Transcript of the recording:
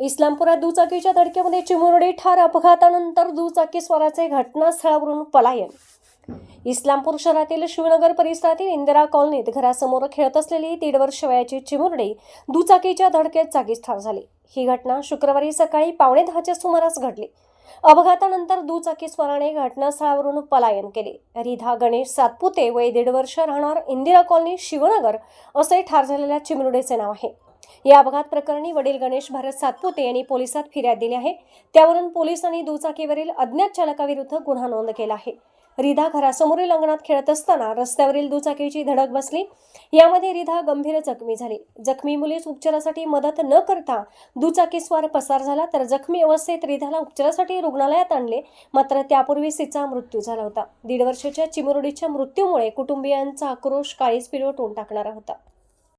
इस्लामपुरात दुचाकीच्या धडकेमध्ये चिमुरडी ठार अपघातानंतर दुचाकी स्वराचे घटनास्थळावरून पलायन. इस्लामपूर शहरातील शिवनगर परिसरातील इंदिरा कॉलनीत घरासमोर खेळत असलेली दीड वर्ष वयाची चिमुरडी दुचाकीच्या धडकेत जागीच ठार झाली. ही घटना शुक्रवारी सकाळी पावणे दहाच्या सुमारास घडली. अपघातानंतर दुचाकी स्वराने घटनास्थळावरून पलायन केले. रिधा गणेश सातपुते वय दीड वर्ष राहणार इंदिरा कॉलनी शिवनगर असे ठार झालेल्या चिमरुडेचे नाव आहे. या अपघात प्रकरणी वडील गणेश भारत सातपुते यांनी पोलिसात फिर्याद दिली आहे. त्यावरून पोलिसांनी दुचाकीवरील अज्ञात चालकाविरुद्ध गुन्हा नोंद केला आहे. रिधा घरासमोरील अंगणात खेळत असताना रस्त्यावरील दुचाकीची धडक बसली. यामध्ये रिधा गंभीर जखमी झाली. जखमी मुलीस उपचारासाठी मदत न करता दुचाकीस्वार पसार झाला तर जखमी अवस्थेत रिधाला उपचारासाठी रुग्णालयात आणले. मात्र त्यापूर्वीच तिचा मृत्यू झाला होता. दीड वर्षाच्या चिमुरडीच्या मृत्यूमुळे कुटुंबियांचा आक्रोश काळीच पिळवटून टाकणारा होता.